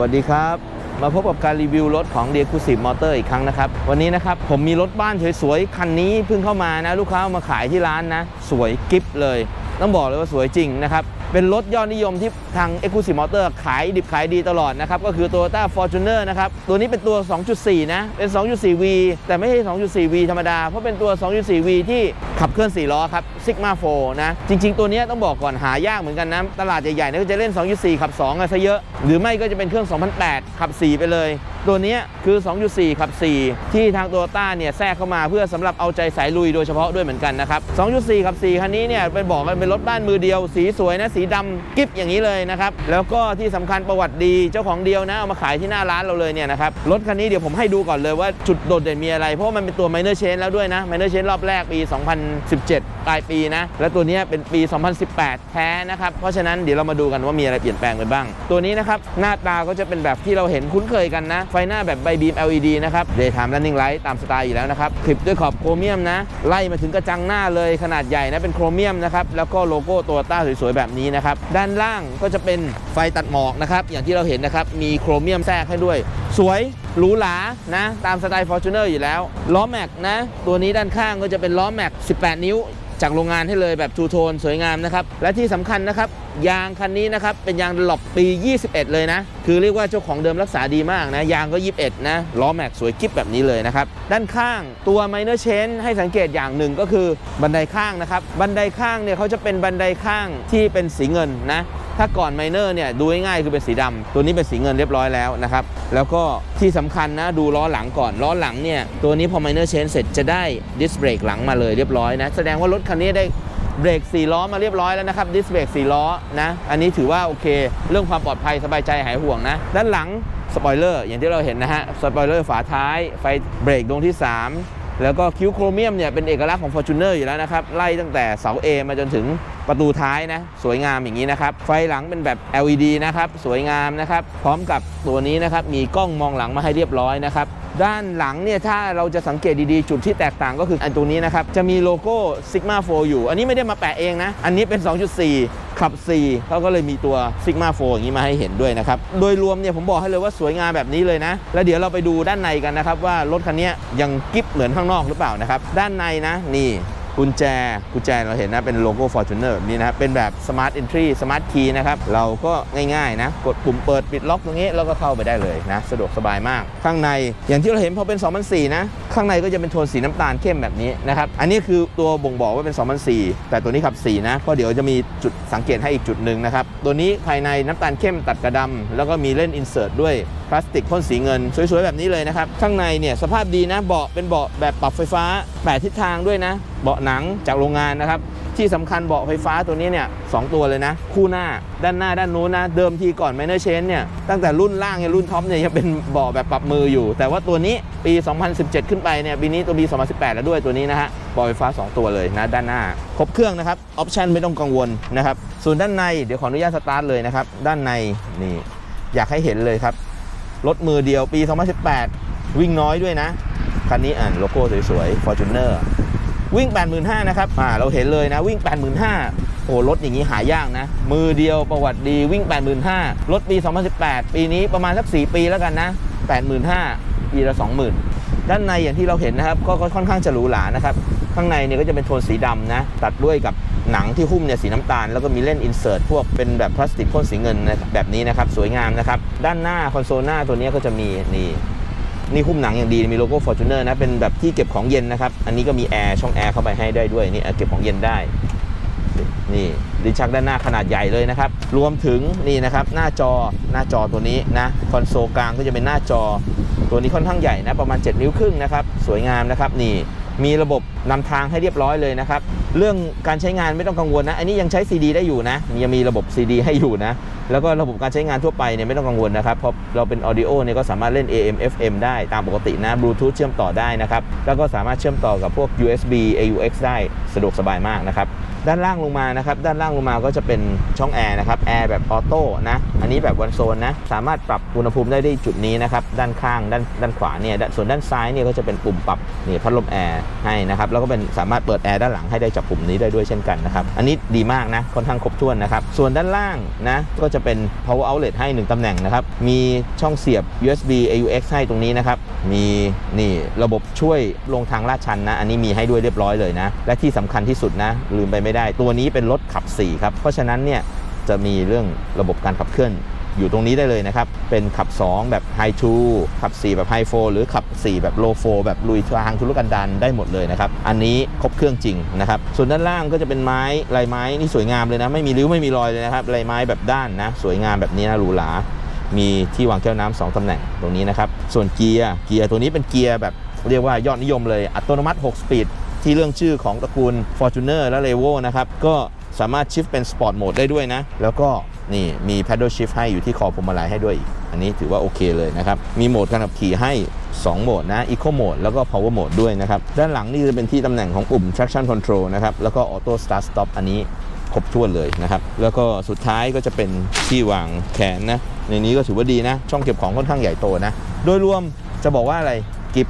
วัสดีครับ มาพบกับการรีวิวรถของ d e c u s i v e Motor อีกครั้งนะครับ วันนี้นะครับ ผมมีรถบ้านสวยๆ คันนี้เพิ่งเข้ามานะ ลูกค้าเอามาขายที่ร้านนะ สวยกิฟเลย ต้องบอกเลยว่าสวยจริงนะครับ เป็นรถยอดนิยมที่ทาง e x c l u s i v e Motor ขายดิบขายดีตลอดนะครับ ก็คือ Toyota Fortuner นะครับ ตัวนี้เป็นตัว 2.4 นะ เป็น 2.4V แต่ไม่ใช่ 2.4V ธรรมดา เพราะเป็นตัว 2.4V ที่ขับเคลื่อน 4 ล้อครับ Sigma 4 นะ จริง ๆ ตัวนี้ต้องบอกก่อนหายากเหมือนกันนะ ตลาดใหญ่ๆเนี่ยก็จะเล่น 2.4 ขับ 2 กันซะเยอะ หรือไม่ก็จะเป็นเครื่อง 2008 ขับ 4 ไปเลย ตัวนี้คือ 2.4 ขับ 4 ที่ทางโตโยต้าเนี่ยแทรกเข้ามาเพื่อสำหรับเอาใจสายลุยโดยเฉพาะด้วยเหมือนกันนะครับ 2.4 ขับ 4 คันนี้เนี่ยเป็นบอกกันเป็นรถบ้านมือเดียว สีสวยนะ สีดำกิ๊บอย่างนี้เลยนะครับ แล้วก็ที่สำคัญประวัติดี เจ้าของเดียวนะ เอามาขายที่หน้าร้านเราเลยเนี่ยนะครับ รถคันนี้เดี๋ยวผมให้ดูก่อนเลยว่าจุดโดดเด่นมีอะไร เพราะมันเป็นตัว minor change แล้วด้วยนะ minor change รอบแรกปี2017 ปลายปีนะ และตัวนี้เป็นปี 2018 แท้นะครับ เพราะฉะนั้นเดี๋ยวเรามาดูกันว่ามีอะไรเปลี่ยนแปลงไปบ้าง ตัวนี้นะครับ หน้าตาก็จะเป็นแบบที่เราเห็นคุ้นเคยกันนะ ไฟหน้าแบบใบบีม LED นะครับ Daytime Running Light ตามสไตล์อยู่แล้วนะครับคลิปด้วยขอบโครเมียมนะ ไล่มาถึงกระจังหน้าเลยขนาดใหญ่นะเป็นโครเมียมนะครับแล้วก็โลโก้ตัวต้าสวยๆแบบนี้นะครับด้านล่างก็จะเป็นไฟตัดหมอกนะครับอย่างที่เราเห็นนะครับมีโครเมียมแทรกให้ด้วย สวย หรูหรานะ ตามสไตล์ Fortuner อยู่แล้ว ล้อแม็กนะ ตัวนี้ด้านข้างก็จะเป็นล้อแม็ก 18 นิ้ว จากโรงงานให้เลยแบบทูโทนสวยงามนะครับ และที่สำคัญนะครับ ยางคันนี้นะครับ เป็นยางหลบปี 21 เลยนะ คือเรียกว่าเจ้าของเดิมรักษาดีมากนะ ยางก็ 21 นะ ล้อแม็กสวยกิ๊บแบบนี้เลยนะครับ ด้านข้างตัว minor change ให้สังเกตอย่างหนึ่งก็คือบันไดข้างนะครับ บันไดข้างเนี่ยเขาจะเป็นบันไดข้างที่เป็นสีเงินนะ ถ้าก่อนไมเนอร์เนี่ยดูง่ายๆคือเป็นสีดำตัวนี้เป็นสีเงินเรียบร้อยแล้วนะครับ แล้วก็ที่สำคัญนะดูล้อหลังก่อนล้อหลังเนี่ยตัวนี้พอไมเนอร์เชนเสร็จจะได้ดิสเบรกหลังมาเลยเรียบร้อยนะแสดงว่ารถคันนี้ได้เบรก4ล้อมาเรียบร้อยแล้วนะครับดิสเบรก4ล้อนะอันนี้ถือว่าโอเค เรื่องความปลอดภัยสบายใจหายห่วงนะด้านหลังสปอยเลอร์อย่างที่เราเห็นนะฮะสปอยเลอร์ฝาท้ายไฟเบรกดวงที่ 3 แล้วก็คิ้วโครเมียมเนี่ยเป็นเอกลักษณ์ของ Fortuner อยู่แล้วนะครับ ไล่ตั้งแต่เสา A มาจนถึงประตูท้ายนะ สวยงามอย่างนี้นะครับ ไฟหลังเป็นแบบ LED นะครับ สวยงามนะครับ พร้อมกับตัวนี้นะครับ มีกล้องมองหลังมาให้เรียบร้อยนะครับ ด้านหลังเนี่ยถ้าเราจะสังเกตดีๆ จุดที่แตกต่างก็คืออันตรงนี้นะครับ จะมีโลโก้ Sigma 4 อยู่ อันนี้ไม่ได้มาแปะเองนะ อันนี้เป็น 2.4 ขับ 4เขาก็เลยมีตัว Sigma 4 อย่างนี้มาให้เห็นด้วยนะครับ โดยรวมเนี่ยผมบอกให้เลยว่าสวยงามแบบนี้เลยนะ แล้วเดี๋ยวเราไปดูด้านในกันนะครับว่ารถคันนี้ยังกิ๊บเหมือนข้างนอกหรือเปล่านะครับ ด้านในนะนี่ กุญแจ กุญแจเราเห็นนะเป็นโลโก้ Fortuner แบบนี้นะครับเป็นแบบ Smart Entry Smart Key นะครับ เราก็ง่ายๆนะ กดปุ่มเปิดปิดล็อกตรงนี้ แล้วก็เข้าไปได้เลยนะ สะดวกสบายมาก ข้างในอย่างที่เราเห็นพอเป็น 2004 นะ ข้างในก็จะเป็นโทนสีน้ำตาลเข้มแบบนี้นะครับ อันนี้คือตัวบ่งบอกว่าเป็น 2004 แต่ตัวนี้ขับ4นะเพราะเดี๋ยวจะมีจุดสังเกตให้อีกจุดหนึ่งนะครับตัวนี้ภายในน้ำตาลเข้มตัดกระดำแล้วก็มีเล่นอินเสิร์ตด้วยพลาสติกพ่นสีเงิน สวยๆ แบบนี้เลยนะครับ ข้างในเนี่ยสภาพดีนะเบาะเป็นเบาะแบบปรับไฟฟ้าแปดทิศทางด้วยนะ เบาะหนังจากโรงงานนะครับ ที่สำคัญเบาะไฟฟ้าตัวนี้เนี่ยสองตัวเลยนะ คู่หน้าด้านหน้าด้านนู้นนะ เดิมทีก่อน m i n o r Change เนี่ยตั้งแต่รุ่นล่างเนี่ยรุ่นท็อปเนี่ยยังเป็นเบาะแบบปรับมืออยู่ แต่ว่าตัวนี้ปี 2017 ขึ้นไปเนี่ยปีนี้ตัวปี 2018 แล้วด้วยตัวนี้นะฮะเบาะไฟฟ้า 2 ตัวเลยนะด้านหน้า ครบเครื่องนะครับออปชันไม่ต้องกังวลนะครับส่วนด้านในเดี๋ยวขออนุญาตสตาร์ทเลยนะครับด้านในนี่อยากให้เห็นเลยครับ รถมือเดียวปี 2018 วิ่งน้อยด้วยนะ คันนี้อ่านโลโก้สวยๆ Fortuner วิ่ง 85,000นะครับอ่าเราเห็นเลยนะวิ่ง 85,000โอ้รถอย่างนี้หายากนะ มือเดียวประวัติดีวิ่ง 85,000รถปี 2018 ปีนี้ประมาณสัก 4 ปีแล้วกันนะ 85,000ปีละ 20,000 ด้านในอย่างที่เราเห็นนะครับ ก็ก็ค่อนข้างจะหรูหรานะครับ ข้างในเนี่ยก็จะเป็นโทนสีดำนะ ตัดด้วยกับหนังที่หุ้มเนี่ยสีน้ำตาล แล้วก็มีเล่นอินเสิร์ตพวกเป็นแบบพลาสติกพ่นสีเงินนะแบบนี้นะครับ สวยงามนะครับ ด้านหน้าคอนโซลหน้าตัวนี้ก็จะมีนี่นี่หุ้มหนังอย่างดีมีโลโก้ Fortuner นะ เป็นแบบที่เก็บของเย็นนะครับ อันนี้ก็มีแอร์ช่องแอร์เข้าไปให้ได้ด้วยนี่เก็บของเย็นได้ นี่ลิ้นชักด้านหน้าขนาดใหญ่เลยนะครับ รวมถึงนี่นะครับหน้าจอหน้าจอตัวนี้นะคอนโซลกลางก็จะเป็นหน้าจอ ตัวนี้ค่อนข้างใหญ่นะประมาณ 7 นิ้วครึ่งนะครับสวยงามนะครับนี่มีระบบ นำทางให้เรียบร้อยเลยนะครับ เรื่องการใช้งานไม่ต้องกังวลนะ อันนี้ยังใช้ CD ได้อยู่นะ ยังมีระบบ CD ให้อยู่นะ แล้วก็ระบบการใช้งานทั่วไปเนี่ยไม่ต้องกังวลนะครับเพราะเราเป็น Audio เนี่ยก็สามารถเล่น AM FM ได้ตามปกตินะ Bluetooth เชื่อมต่อได้นะครับ แล้วก็สามารถเชื่อมต่อกับพวก USB AUX ได้สะดวกสบายมากนะครับด้านล่างลงมานะครับด้านล่างลงมาก็จะเป็นช่องแอร์นะครับแอร์แบบออโต้นะอันนี้แบบวันโซนนะสามารถปรับอุณหภูมิได้ที่จุดนี้นะครับด้านข้างด้านด้านขวาเนี่ยส่วนด้านซ้ายเนี่ยก็จะเป็นปุ่มปรับนี่พัดลมแอร์ให้นะครับแล้วก็เป็นสามารถเปิดแอร์ด้านหลังให้ได้จากปุ่มนี้ได้ด้วยเช่นกันนะครับ อันนี้ดีมากนะค่อนข้างครบถ้วนนะครับ ส่วนด้านล่างนะก็จะเป็น power outlet ให้ 1ตำแหน่งนะครับ มีช่องเสียบ USB AUX ให้ตรงนี้นะครับ มีนี่ระบบช่วยลงทางลาดชันนะ อันนี้มีให้ด้วยเรียบร้อยเลยนะ และที่สำคัญที่สุดนะ ลืมไปไม่ได้ ตัวนี้เป็นรถขับ4ครับ เพราะฉะนั้นเนี่ยจะมีเรื่องระบบการขับเคลื่อน อยู่ตรงนี้ได้เลยนะครับ เป็นขับ 2 แบบ High 2ขับ 4 แบบ High 4หรือขับ 4 แบบ Low 4แบบลุยทางธุรกันดารได้หมดเลยนะครับ อันนี้ครบเครื่องจริงนะครับ ส่วนด้านล่างก็จะเป็นไม้ลายไม้นี่สวยงามเลยนะ ไม่มีริ้วไม่มีรอยเลยนะครับลายไม้แบบด้านนะ สวยงามแบบนี้นะหรูหรามีที่วางแก้วน้ำสองตำแหน่งตรงนี้นะครับ ส่วนเกียร์เกียร์ตัวนี้เป็นเกียร์แบบเรียกว่ายอดนิยมเลยอัตโนมัติ 6 สปีดที่เรื่องชื่อของตระกูล Fortuner และ r e v o นะครับ ก็ สามารถชิฟเป็นสปอร์ตโหมดได้ด้วยนะ แล้วก็นี่มี paddle shift ให้อยู่ที่คอพวงมาลัยให้ด้วยอีก อันนี้ถือว่าโอเคเลยนะครับ มีโหมดการขับขี่ให้ 2 โหมดนะ Eco Mode แล้วก็ Power Mode ด้วยนะครับ ด้านหลังนี่จะเป็นที่ตำแหน่งของปุ่ม traction control นะครับ แล้วก็ auto start stop อันนี้ครบถ้วนเลยนะครับ แล้วก็สุดท้ายก็จะเป็นที่วางแขนนะ ในนี้ก็ถือว่าดีนะ ช่องเก็บของค่อนข้างใหญ่โตนะ โดยรวมจะบอกว่าอะไรกิฟ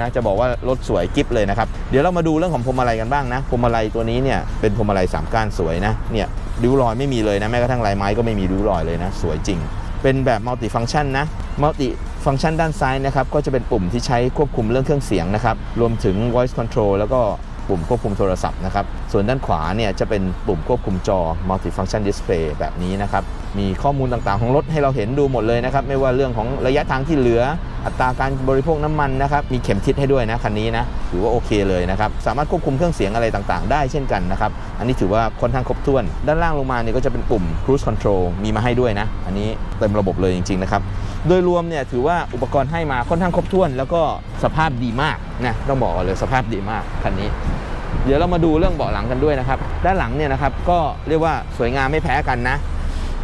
นะจะบอกว่ารถสวยกิฟเลยนะครับ เดี๋ยวเรามาดูเรื่องของพวงมาลัยกันบ้างนะพวงมาลัยตัวนี้เนี่ยเป็นพวงมาลัยสามก้านสวยนะเนี่ยริ้วรอยไม่มีเลยนะแม้กระทั่งลายไม้ก็ไม่มีริ้วรอยเลยนะ สวยจริง เป็นแบบมัลติฟัง c t ชันนะมัลติฟัง c t ชันด้านซ้ายนะครับก็จะเป็นปุ่มที่ใช้ควบคุมเรื่องเครื่องเสียงนะครับรวมถึง voice control แล้วก็ปุ่มควบคุมโทรศัพท์นะครับ ส่วนด้านขวาเนี่ยจะเป็นปุ่มควบคุมจอ multifunction display แบบนี้นะครับ มีข้อมูลต่างๆของรถให้เราเห็นดูหมดเลยนะครับ ไม่ว่าเรื่องของระยะทางที่เหลือ อัตราการบริโภคน้ำมันนะครับ มีเข็มทิศให้ด้วยนะคันนี้นะ ถือว่าโอเคเลยนะครับ สามารถควบคุมเครื่องเสียงอะไรต่างๆ ได้เช่นกันนะครับ อันนี้ถือว่าค่อนข้างครบถ้วน ด้านล่างลงมาเนี่ยก็จะเป็นปุ่ม cruise control มีมาให้ด้วยนะ อันนี้เต็มระบบเลยจริงๆนะครับ โดยรวมเนี่ยถือว่าอุปกรณ์ให้มาค่อนข้างครบถ้วน แล้วก็สภาพดีมากนะ ต้องบอกเลยสภาพดีมากคันนี้เดี๋ยวเรามาดูเรื่องเบาะหลังกันด้วยนะครับ ด้านหลังเนี่ยนะครับก็เรียกว่าสวยงามไม่แพ้กันนะ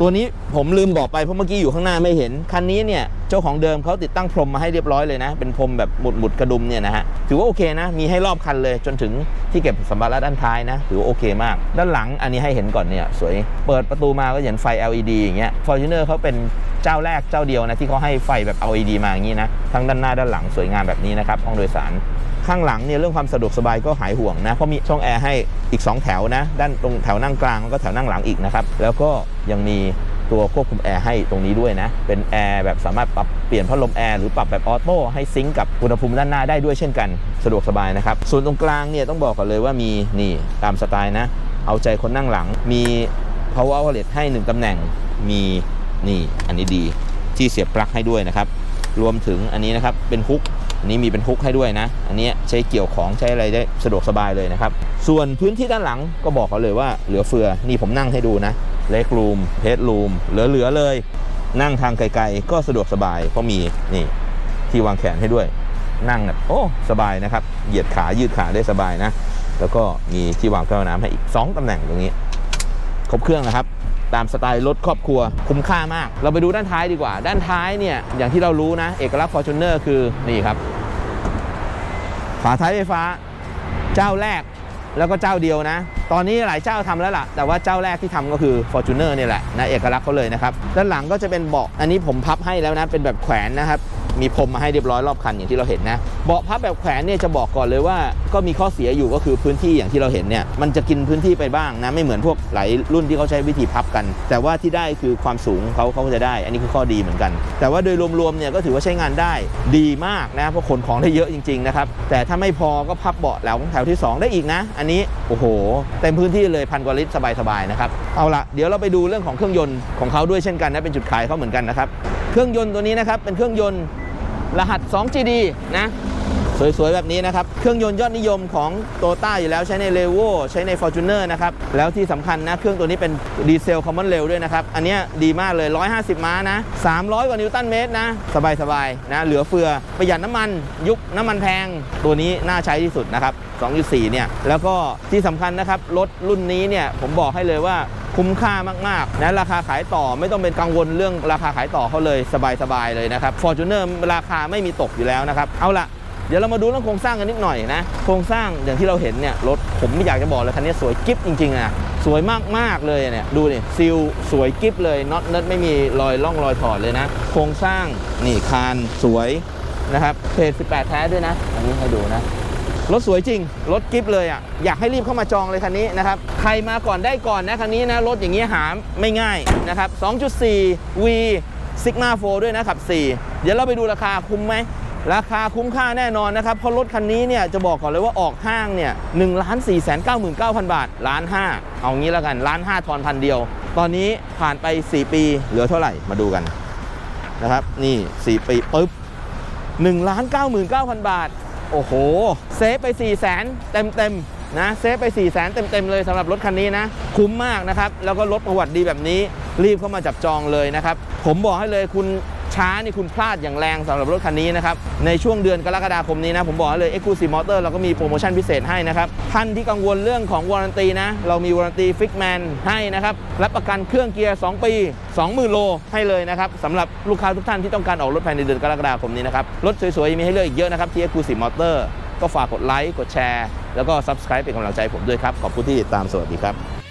ตัวนี้ผมลืมบอกไปเพราะเมื่อกี้อยู่ข้างหน้าไม่เห็น คันนี้เนี่ยเจ้าของเดิมเขาติดตั้งพรมมาให้เรียบร้อยเลยนะ เป็นพรมแบบหมุดหมุดกระดุมเนี่ยนะฮะถือว่าโอเคนะ มีให้รอบคันเลยจนถึงที่เก็บสัมภาระด้านท้ายนะถือว่าโอเคมาก ด้านหลังอันนี้ให้เห็นก่อนเนี่ยสวยเปิดประตูมาก็เห็นไฟ LED อย่างเงี้ย Fortuner เขาเป็นเจ้าแรกเจ้าเดียวนะที่เขาให้ไฟแบบ LED มาอย่างนี้นะทั้งด้านหน้าด้านหลังสวยงามแบบนี้นะครับห้องโดยสาร ข้างหลังเนี่ยเรื่องความสะดวกสบายก็หายห่วงนะเพราะมีช่องแอร์ให้อีก 2 แถวนะ ด้านตรงแถวนั่งกลางแล้วก็แถวนั่งหลังอีกนะครับแล้วก็ยังมีตัวควบคุมแอร์ให้ตรงนี้ด้วยนะ เป็นแอร์แบบสามารถปรับเปลี่ยนพัดลมแอร์หรือปรับแบบออโต้ให้ซิงกับอุณหภูมิด้านหน้าได้ด้วยเช่นกัน สะดวกสบายนะครับ ส่วนตรงกลางเนี่ยต้องบอกกันเลยว่ามีนี่ตามสไตล์นะ เอาใจคนนั่งหลัง มี power outlet ให้ 1 ตำแหน่ง มีนี่อันนี้ดีที่เสียบปลั๊กให้ด้วยนะครับ รวมถึงอันนี้นะครับเป็นฮุก อันนี้มีเป็นฮุกให้ด้วยนะ อันนี้ใช้เกี่ยวของใช้อะไรได้สะดวกสบายเลยนะครับ ส่วนพื้นที่ด้านหลังก็บอกเขาเลยว่าเหลือเฟือ นี่ผมนั่งให้ดูนะเล็กรูมเพจรูมเหลือๆเลย นั่งทางไกลๆ ก็สะดวกสบาย เพราะมีนี่ที่วางแขนให้ด้วย นั่งแบบโอ้สบายนะครับ เหยียดขายืดขาได้สบายนะ แล้วก็มีที่วางแก้วน้ำให้อีก 2ตำแหน่งตรงนี้ ครบเครื่องนะครับตามสไตล์รถครอบครัวคุ้มค่ามาก เราไปดูด้านท้ายดีกว่า ด้านท้ายเนี่ย อย่างที่เรารู้นะ เอกลักษณ์ Fortuner คือนี่ครับ ฝาท้ายไฟฟ้า เจ้าแรกแล้วก็เจ้าเดียวนะ ตอนนี้หลายเจ้าทำแล้วล่ะ แต่ว่าเจ้าแรกที่ทำก็คือ Fortuner เนี่ยแหละนะเอกลักษณ์เขาเลยนะครับ ด้านหลังก็จะเป็นเบาะอันนี้ผมพับให้แล้วนะ เป็นแบบแขวนนะครับ มีพรมมาให้เรียบร้อยรอบคันอย่างที่เราเห็นนะเบาะพับแบบแขวนเนี่ยจะบอกก่อนเลยว่า ก็มีข้อเสียอยู่ก็คือพื้นที่อย่างที่เราเห็นเนี่ยมันจะกินพื้นที่ไปบ้างนะไม่เหมือนพวกหลายรุ่นที่เขาใช้วิธีพับกัน แต่ว่าที่ได้คือความสูงเขาเขาจะได้ อันนี้คือข้อดีเหมือนกัน แต่ว่าโดยรวมๆเนี่ยก็ถือว่าใช้งานได้ดีมากนะเพราะขนของได้เยอะจริงๆนะครับแต่ถ้าไม่พอก็พับเบาะแล้วแถวที่ 2 ได้อีกนะ อันนี้โอ้โหเต็มพื้นที่เลยพันกว่าลิตรสบายๆนะครับเอาละเดี๋ยวเราไปดูเรื่องของเครื่องยนต์ของเขาด้วยเช่นกันนะเป็นจุดขายเขาเหมือนกันนะครับเครื่องยนต์ตัวนี้นะครับเป็นเครื่องยนต์ รหัส 2GD นะ สวย ๆ แบบนี้นะครับ เครื่องยนต์ยอดนิยมของโตต้าอยู่แล้วใช้ใน r e v o ใช้ใน Fortuner นะครับ แล้วที่สำคัญนะ เครื่องตัวนี้เป็นดีเซลคอมมอนเร็วด้วยนะครับ อันนี้ดีมากเลย 150 ม้านะ 300 กว่านิวตันเมตรนะ สบาย ๆ นะ เหลือเฟือประหยัดน้ำมัน ยุคน้ำมันแพง ตัวนี้น่าใช้ที่สุดนะครับ2.4เนี่ยแล้วก็ที่สำคัญนะครับรถรุ่นนี้เนี่ยผมบอกให้เลยว่า คุ้มค่ามากๆนะราคาขายต่อไม่ต้องเป็นกังวลเรื่องราคาขายต่อเขาเลยสบายๆเลยนะครับ Fortuner ราคาไม่มีตกอยู่แล้วนะครับเอาละเดี๋ยวเรามาดูเรื่องโครงสร้างกันนิดหน่อยนะ โครงสร้างอย่างที่เราเห็นเนี่ยรถผมไม่อยากจะบอกเลยคันนี้สวยกิ๊บจริงๆนะสวยมากๆเลยเนี่ยดูนี่ซิลสวยกิ๊บเลยน็อตเนิร์ดไม่มีรอยล่องรอยถอดเลยนะ โครงสร้างนี่คานสวยนะครับเพจ18 แท้ด้วยนะ อันนี้ให้ดูนะ รถสวยจริง รถกิฟเลยอะ อยากให้รีบเข้ามาจองเลยคันนี้นะครับ ใครมาก่อนได้ก่อนนะคันนี้นะ รถอย่างนี้หาไม่ง่ายนะครับ 2.4 V Sigma 4 ด้วยนะขับ 4 เดี๋ยวเราไปดูราคาคุ้มไหม ราคาคุ้มค่าแน่นอนนะครับ เพราะรถคันนี้เนี่ยจะบอกก่อนเลยว่าออกห้างเนี่ย1 4 9 9 0 0 0บาทล้านห้าเอางี้แล้วกันล้านห้าทอนพันเดียว ตอนนี้ผ่านไป 4 ปี เหลือเท่าไหร่มาดูกันนะครับ นี่ 4 ปีปุ๊บ1ล้าน99,000 บาท โอ้โห เซฟไป 4 0 0แสนเต็มเต็มๆนะเซฟไป 4 0 0แสนเต็มเต็ม ๆ เลยสำหรับรถคันนี้นะ คุ้มมากนะครับ แล้วก็รถประวัติดีแบบนี้ รีบเข้ามาจับจองเลยนะครับ ผมบอกให้เลยคุณ ช้านี่คุณพลาดอย่างแรงสำหรับรถคันนี้นะครับ ในช่วงเดือนกรกฎาคมนี้นะ ผมบอกเลย Exclusive Motor เราก็มีโปรโมชั่นพิเศษให้นะครับ ท่านที่กังวลเรื่องของวารันตีนะ เรามีวารันตีฟิกแมนให้นะครับ รับประกันเครื่องเกียร์ 2 ปี 20,000 โลให้เลยนะครับสำหรับลูกค้าทุกท่านที่ต้องการออกรถภายในเดือนกรกฎาคมนี้นะครับ รถสวยๆ มีให้เลือกอีกเยอะนะครับที่ Exclusive Motor ก็ฝากกดไลค์กดแชร์ แล้วก็ Subscribe เป็นกำลังใจผมด้วยครับขอบคุณที่ติดตามสวัสดีครับ